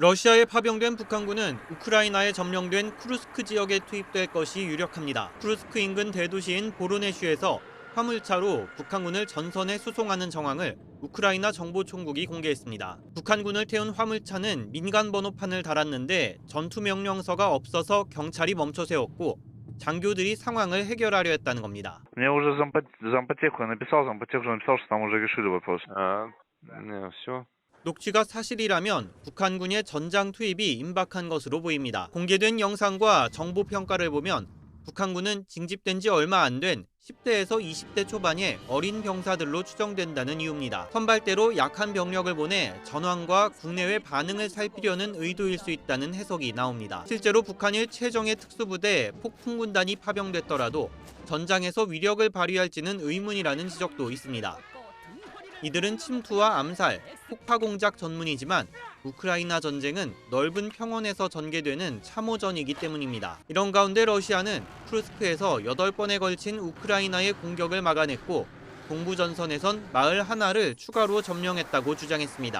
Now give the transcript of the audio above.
러시아에 파병된 북한군은 우크라이나에 점령된 쿠르스크 지역에 투입될 것이 유력합니다. 쿠르스크 인근 대도시인 보로네슈에서 화물차로 북한군을 전선에 수송하는 정황을 우크라이나 정보총국이 공개했습니다. 북한군을 태운 화물차는 민간 번호판을 달았는데 전투 명령서가 없어서 경찰이 멈춰 세웠고 장교들이 상황을 해결하려 했다는 겁니다. 녹취가 사실이라면 북한군의 전장 투입이 임박한 것으로 보입니다. 공개된 영상과 정보 평가를 보면 북한군은 징집된 지 얼마 안 된 10대에서 20대 초반의 어린 병사들로 추정된다는 이유입니다. 선발대로 약한 병력을 보내 전황과 국내외 반응을 살피려는 의도일 수 있다는 해석이 나옵니다. 실제로 북한일 최정예 특수부대 폭풍군단이 파병됐더라도 전장에서 위력을 발휘할지는 의문이라는 지적도 있습니다. 이들은 침투와 암살, 폭파 공작 전문이지만 우크라이나 전쟁은 넓은 평원에서 전개되는 참호전이기 때문입니다. 이런 가운데 러시아는 쿠르스크에서 8번에 걸친 우크라이나의 공격을 막아냈고 동부 전선에선 마을 하나를 추가로 점령했다고 주장했습니다.